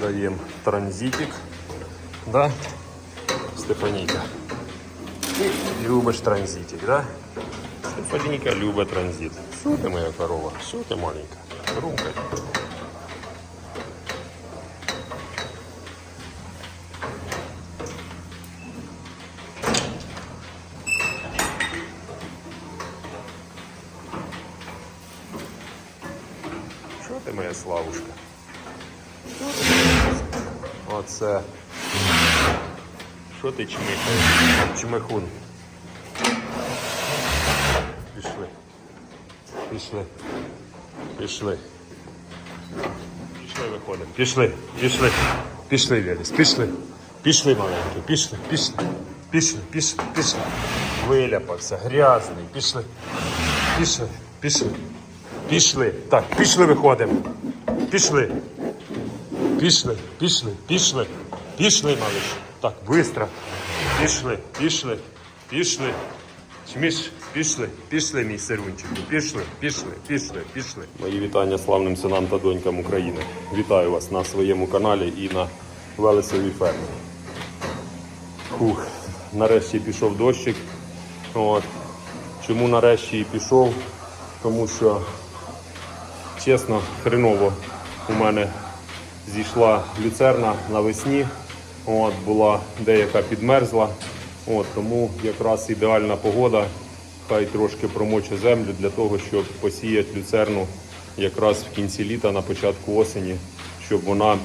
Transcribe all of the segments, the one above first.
даємо транзитик. Да? Стефаніка. Ти любиш транзитик, да? Стефаніка любить транзит. Що ти моя корова? Що ти маленька? Румкай. Що ти моя славушка? Оце. Що ти чмихаєш? Чмихун. Пішли. Пішли. Пішли. Пішли виходимо. Пішли. Пішли. Пішли, Віріс. Пішли. Пішли, маленький. Пішли. Пішли. Пішли. Пішли. Пішли. Виляпався. Грязний. Пішли. Пішли. Пішли. Пішли. Так, пішли виходимо. Пішли. Пішли, пішли, пішли, пішли, малыш. Так, быстро. Пішли, пішли, пішли. Чміш, пішли, пішли, мій сирунчику. Пішли, пішли, пішли, пішли. Мої вітання славним синам та донькам України. Вітаю вас на своєму каналі і на Велесовій фермі. Фух, нарешті пішов дощик. От. Чому нарешті і пішов? Тому що чесно, хреново у мене зійшла люцерна навесні. От, була деяка підмерзла. От, тому якраз ідеальна погода. Хай трошки промоче землю для того, щоб посіяти люцерну якраз в кінці літа, на початку осені, щоб вона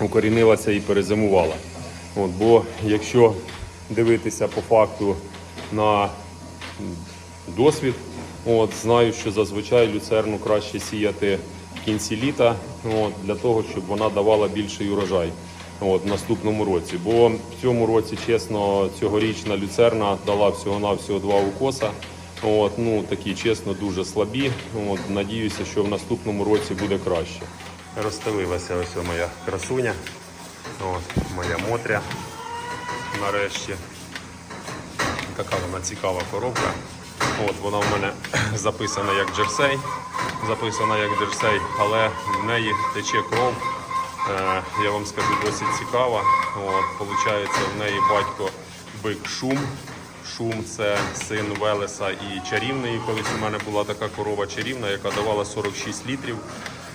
укорінилася і перезимувала. От, бо якщо дивитися по факту на досвід. От, знаю, що зазвичай люцерну краще сіяти кінці літа, от, для того, щоб вона давала більший урожай от, в наступному році. Бо в цьому році, чесно, цьогорічна люцерна дала всього-навсього два укоса. От, ну, такі, чесно, дуже слабі. От, надіюся, що в наступному році буде краще. Розстелилася ось моя красуня, от, моя мотря нарешті. Така вона цікава коробка. От вона в мене записана як джерсей, записана як джерсей, але в неї тече кров. Е, я вам скажу досить цікава. От, Получається, в неї батько бик шум. Шум це син Велеса і чарівної. Колись у мене була така корова чарівна, яка давала 46 літрів.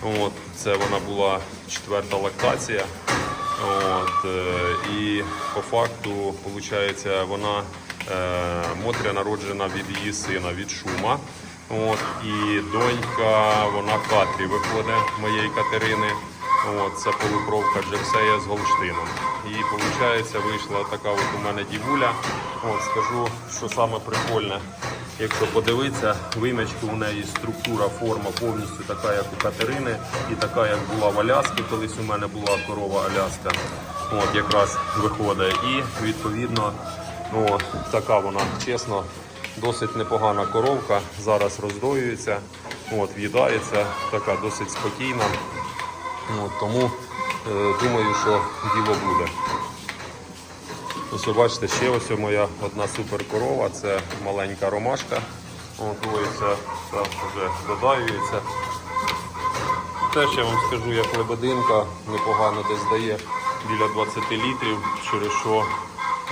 От, це вона була четверта лактація. От, е, і по факту, виходить, вона е, Мотря народжена від її сина, від шума. От, і донька, вона Катрі виходить моєї Катерини. От, це полукровка Джерсея з Голштином. І виходить, вийшла така от у мене дівуля. От, скажу, що саме прикольне. Якщо подивитися, вимячки у неї структура, форма повністю така, як у Катерини, і така, як була в Аляскі, колись у мене була корова Аляска. От якраз виходить. І відповідно, ну, така вона, чесно, досить непогана коровка. Зараз роздоюється, от, в'їдається, така досить спокійна. От, тому е, думаю, що діло буде. Ось ви бачите, ще ось моя одна супер корова, це маленька ромашка. Готується, вже додаюється. Теж я вам скажу, як лебединка непогано десь дає біля 20 літрів, через що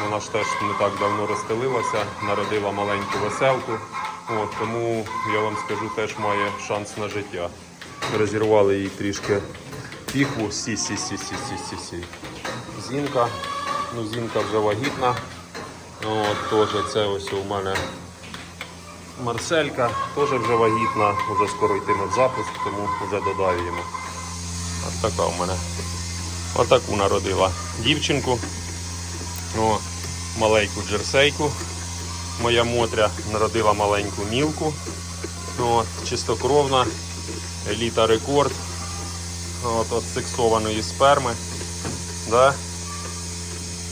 вона ж теж не так давно розстелилася, народила маленьку веселку. От, тому я вам скажу, теж має шанс на життя. Розірвали їй трішки піхву, сі, сі, сі, сі, сі, сі, сі. Зінка. Ну, зінка вже вагітна. От, теж це ось у мене Марселька, теж вже вагітна, вже скоро йтиме в запуск, тому вже додаємо. Ось така у мене. Отаку народила дівчинку. О, маленьку джерсейку. Моя Мотря народила маленьку мілку. О, чистокровна, еліта рекорд. От, от сексованої сперми. Да?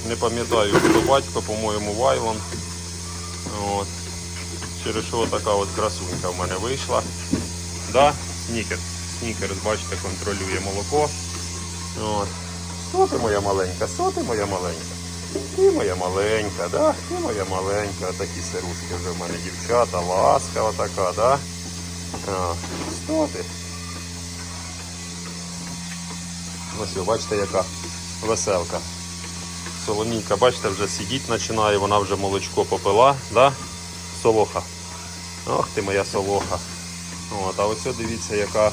Не пам'ятаю, хто батько, по-моєму, Вайлон. От. Через що така от красунька в мене вийшла. Да, снікерс. Снікерс, бачите, контролює молоко. От. Що ти моя маленька? Що ти моя маленька? Ти моя маленька, да? Ти моя маленька. Такі сирушки вже в мене дівчата, ласкава така, да? А, що ти? Ось, бачите, яка веселка. Соломійка, бачите, вже сидіть починає, вона вже молочко попила, да? Солоха. Ох ти моя солоха. От, а ось дивіться, яка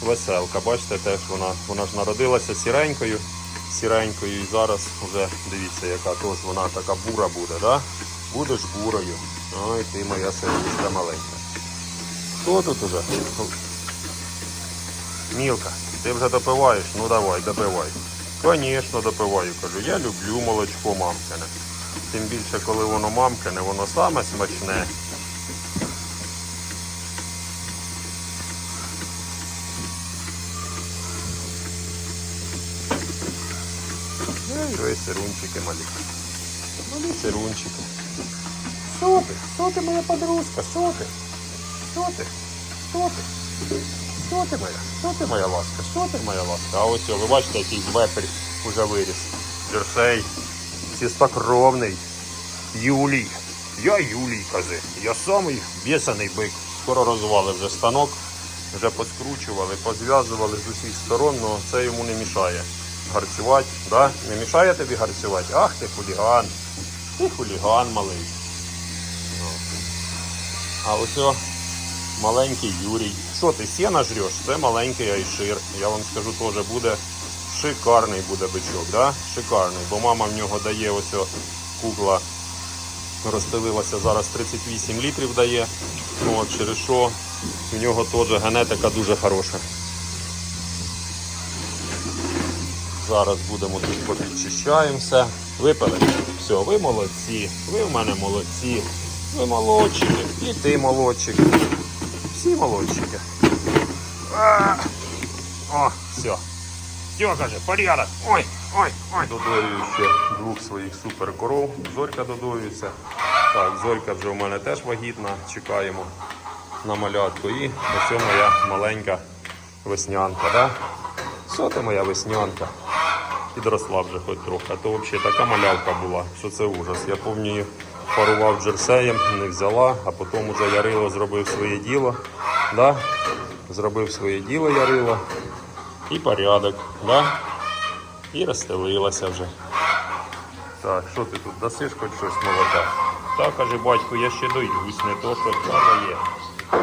веселка. Бачите, теж вона, вона ж народилася сіренькою, сіренькою і зараз вже дивіться, яка тож вона така бура буде, да? Будеш бурою. Ой, ти моя сирічка маленька. Хто тут уже? Мілка, ти вже допиваєш? Ну давай, допивай. Звісно, допиваю, кажу. Я люблю молочко мамкине. Тим більше, коли воно мамкине, воно саме смачне. Ой, сирунчики малі. Малі сирунчики. Що ти? Що ти, моя подружка? Що ти? Що ти? Що ти? Що ти моя? Що ти моя ласка? Що ти моя ласка? А ось, ви бачите, який вепрь уже виріс. Джерсей. Чистокровний. Юлій. Я Юлій, кажи. Я самий бісаний бик. Скоро розвали вже станок, вже поскручували, позв'язували з усіх сторон, але це йому не мішає. Гарцювати, да? Не мішає тобі гарцювати? Ах ти хуліган. Ти хуліган малий. Ну. А ось маленький Юрій. Що ти сіна жреш? Це маленький айшир. Я вам скажу, теж буде шикарний буде бичок, да? Шикарний. Бо мама в нього дає ось кукла. Розпилилася зараз 38 літрів дає. От, через що в нього теж генетика дуже хороша. Зараз будемо тут попідчищаємо все. Випили. Все, ви молодці, ви в мене молодці, ви молодчики, і ти молодчик. Всі молодчики. О, все. Все, каже, порядок. Ой, ой, ой. Додою ще двох своїх супер коров. Зорька додоюється. Так, Зорька вже у мене теж вагітна. Чекаємо на малятку. І ось моя маленька веснянка. Да? Що ти моя веснянка? Підросла вже хоч трохи. А то взагалі така малявка була, що це ужас. Я пам'ятаю, парував джерсеєм, не взяла, а потім уже Ярило зробив своє діло. Да? Зробив своє діло Ярило. І порядок. Да? І розстелилася вже. Так, що ти тут дасиш хоч щось молока? Так, каже, батько, я ще доюсь, не то, що та дає.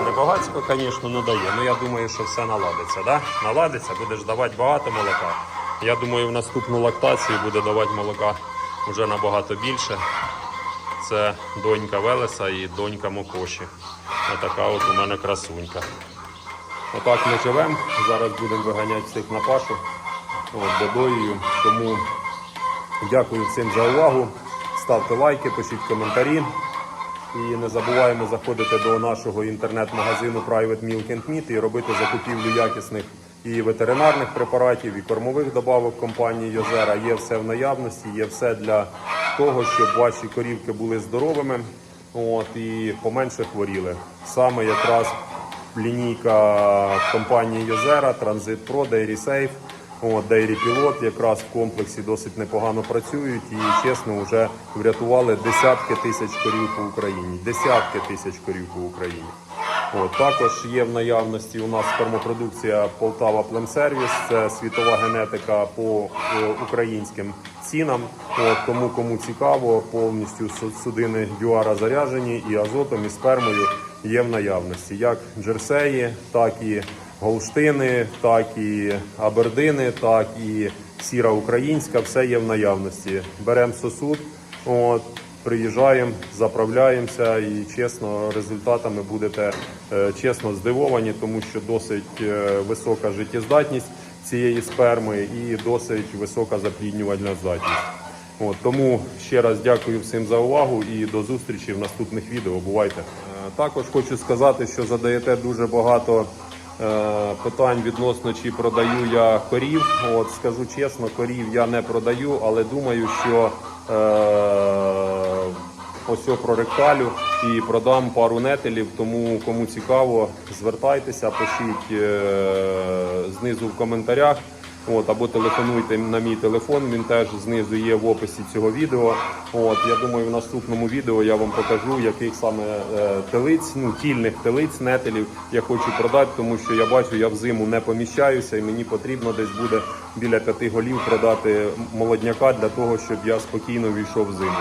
Не багатсько, звісно, не дає. Ну я думаю, що все наладиться, да? Наладиться, будеш давати багато молока. Я думаю, в наступну лактацію буде давати молока вже набагато більше. Це донька Велеса і донька Мокоші. Отака от у мене красунька. Отак ми живемо. Зараз будемо виганяти всіх на пашу. От, додою. Тому дякую всім за увагу. Ставте лайки, пишіть коментарі. І не забуваємо заходити до нашого інтернет-магазину Private Milk and Meat і робити закупівлю якісних і ветеринарних препаратів, і кормових добавок компанії Йозера. Є все в наявності, є все для того, щоб ваші корівки були здоровими от, і поменше хворіли. Саме якраз лінійка компанії Йозера, Pro, Dairy Safe, от, Dairy Pilot якраз в комплексі досить непогано працюють і чесно вже врятували десятки тисяч корів по Україні. Десятки тисяч корів по Україні. Також є в наявності у нас спермопродукція Полтава Племсервіс, це світова генетика по е, українським цінам. Тому кому цікаво, повністю су- судини Дюара заряжені і азотом, і спермою є в наявності. Як джерсеї, так і голштини, так і абердини, так і сіра українська, все є в наявності. Беремо сосуд. От, Приїжджаємо, заправляємося і чесно, результатами будете е, чесно здивовані, тому що досить е, висока життєздатність цієї сперми і досить висока запліднювальна здатність. От, тому ще раз дякую всім за увагу і до зустрічі в наступних відео. Бувайте. Е, Також хочу сказати, що задаєте дуже багато питань відносно чи продаю я корів. От скажу чесно, корів я не продаю, але думаю, що ось цього проректалю і продам пару нетелів. Тому кому цікаво, звертайтеся, пишіть е, знизу в коментарях. От, або телефонуйте на мій телефон, він теж знизу є в описі цього відео. От, я думаю, в наступному відео я вам покажу, яких саме е, телиць, ну тільних телиць, нетелів я хочу продати, тому що я бачу, я в зиму не поміщаюся, і мені потрібно десь буде біля п'яти голів продати молодняка для того, щоб я спокійно війшов в зиму.